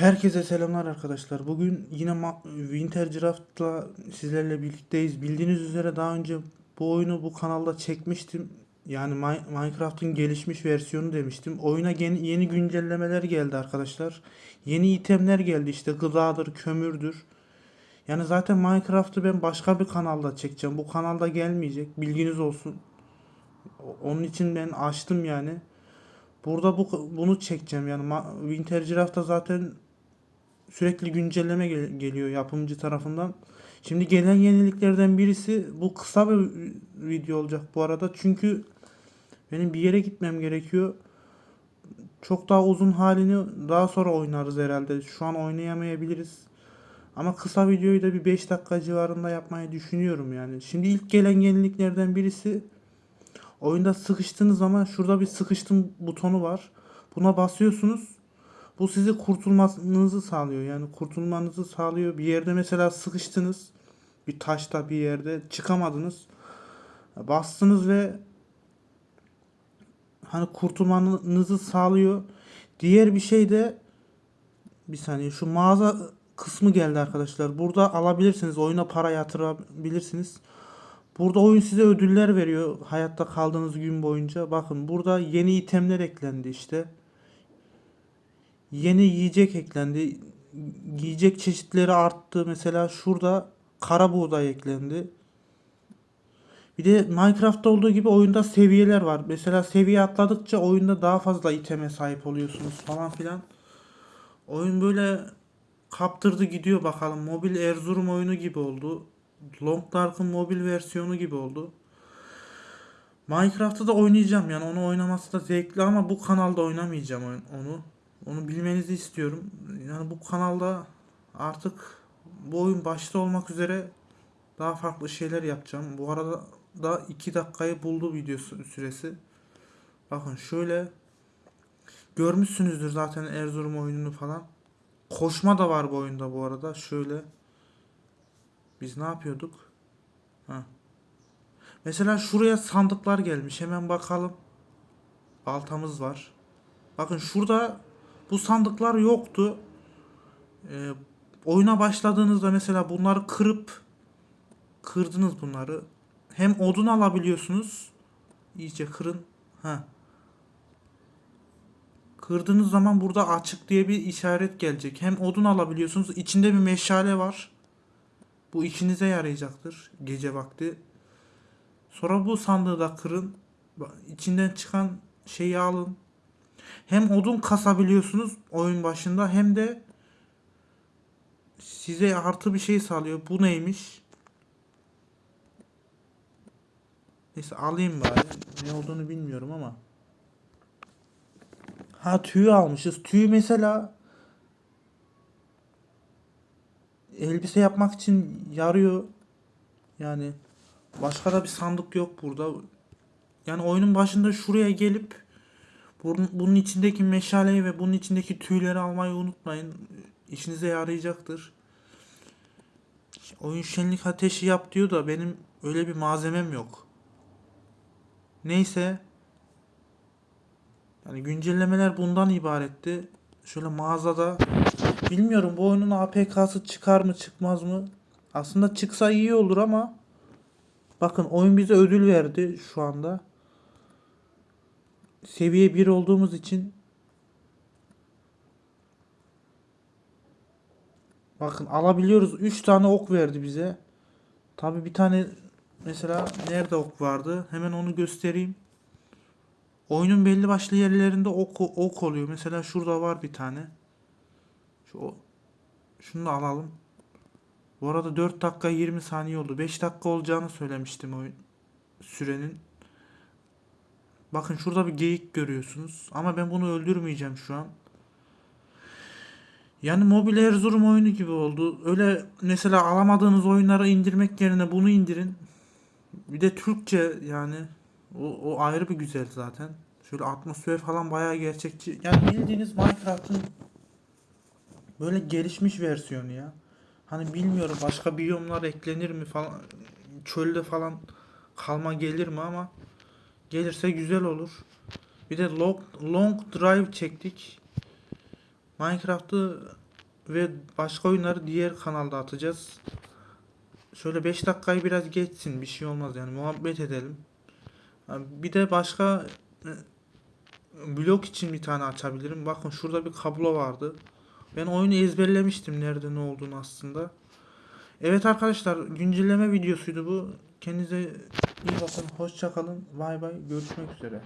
Herkese selamlar arkadaşlar. Bugün yine Winter Draft'la sizlerle birlikteyiz. Bildiğiniz üzere daha önce bu oyunu bu kanalda çekmiştim. Yani Mi- Minecraft'ın gelişmiş versiyonu demiştim. Oyuna yeni, güncellemeler geldi arkadaşlar. Yeni itemler geldi işte gıdadır, kömürdür. Yani zaten Minecraft'ı ben başka bir kanalda çekeceğim. Bu kanalda gelmeyecek. Bilginiz olsun. Onun için ben açtım yani. Burada bu bunu çekeceğim yani Winter Giraffe'da zaten sürekli güncelleme gel- geliyor yapımcı tarafından. Şimdi gelen yeniliklerden birisi bu kısa bir video olacak bu arada çünkü benim bir yere gitmem gerekiyor. Çok daha uzun halini daha sonra oynarız herhalde. Şu an oynayamayabiliriz. Ama kısa videoyu da bir 5 dakika civarında yapmayı düşünüyorum yani. Şimdi ilk gelen yeniliklerden birisi Oyunda sıkıştığınız zaman şurada bir sıkıştım butonu var. Buna basıyorsunuz. Bu sizi kurtulmanızı sağlıyor. Yani kurtulmanızı sağlıyor. Bir yerde mesela sıkıştınız. Bir taşta bir yerde çıkamadınız. Bastınız ve hani kurtulmanızı sağlıyor. Diğer bir şey de bir saniye şu mağaza kısmı geldi arkadaşlar. Burada alabilirsiniz. Oyuna para yatırabilirsiniz. Burada oyun size ödüller veriyor hayatta kaldığınız gün boyunca. Bakın burada yeni itemler eklendi işte. Yeni yiyecek eklendi. Yiyecek çeşitleri arttı. Mesela şurada kara buğday eklendi. Bir de Minecraft'ta olduğu gibi oyunda seviyeler var. Mesela seviye atladıkça oyunda daha fazla iteme sahip oluyorsunuz falan filan. Oyun böyle kaptırdı gidiyor bakalım. Mobil Erzurum oyunu gibi oldu. Long Dark'ın mobil versiyonu gibi oldu. Minecraft'ta da oynayacağım yani onu oynaması da zevkli ama bu kanalda oynamayacağım onu. Onu bilmenizi istiyorum. Yani bu kanalda artık bu oyun başta olmak üzere daha farklı şeyler yapacağım. Bu arada da 2 dakikayı buldu video sü- süresi. Bakın şöyle görmüşsünüzdür zaten Erzurum oyununu falan. Koşma da var bu oyunda bu arada. Şöyle biz ne yapıyorduk? Ha. Mesela şuraya sandıklar gelmiş. Hemen bakalım. Baltamız var. Bakın şurada bu sandıklar yoktu. Ee, oyuna başladığınızda mesela bunları kırıp kırdınız bunları. Hem odun alabiliyorsunuz. İyice kırın. Ha. Kırdığınız zaman burada açık diye bir işaret gelecek. Hem odun alabiliyorsunuz. İçinde bir meşale var. Bu işinize yarayacaktır gece vakti. Sonra bu sandığı da kırın. İçinden çıkan şeyi alın. Hem odun kasabiliyorsunuz oyun başında hem de size artı bir şey sağlıyor. Bu neymiş? Neyse alayım bari. Ne olduğunu bilmiyorum ama. Ha tüy almışız. Tüy mesela elbise yapmak için yarıyor. Yani başka da bir sandık yok burada. Yani oyunun başında şuraya gelip bunun, içindeki meşaleyi ve bunun içindeki tüyleri almayı unutmayın. İşinize yarayacaktır. Oyun şenlik ateşi yap diyor da benim öyle bir malzemem yok. Neyse. Yani güncellemeler bundan ibaretti. Şöyle mağazada Bilmiyorum bu oyunun APK'sı çıkar mı çıkmaz mı? Aslında çıksa iyi olur ama bakın oyun bize ödül verdi şu anda. Seviye 1 olduğumuz için bakın alabiliyoruz. 3 tane ok verdi bize. Tabi bir tane mesela nerede ok vardı? Hemen onu göstereyim. Oyunun belli başlı yerlerinde ok, ok oluyor. Mesela şurada var bir tane. Şu şunu da alalım. Bu arada 4 dakika 20 saniye oldu. 5 dakika olacağını söylemiştim oyun sürenin. Bakın şurada bir geyik görüyorsunuz. Ama ben bunu öldürmeyeceğim şu an. Yani mobil Erzurum oyunu gibi oldu. Öyle mesela alamadığınız oyunları indirmek yerine bunu indirin. Bir de Türkçe yani o, o ayrı bir güzel zaten. Şöyle atmosfer falan bayağı gerçekçi. Yani bildiğiniz Minecraft'ın Böyle gelişmiş versiyonu ya. Hani bilmiyorum başka biyomlar eklenir mi falan. Çölde falan kalma gelir mi ama gelirse güzel olur. Bir de long, long drive çektik. Minecraft'ı ve başka oyunları diğer kanalda atacağız. Şöyle 5 dakikayı biraz geçsin bir şey olmaz yani muhabbet edelim. Bir de başka e, blok için bir tane açabilirim. Bakın şurada bir kablo vardı. Ben oyunu ezberlemiştim nerede ne olduğunu aslında. Evet arkadaşlar güncelleme videosuydu bu. Kendinize iyi bakın. Hoşça kalın. Bay bay. Görüşmek üzere.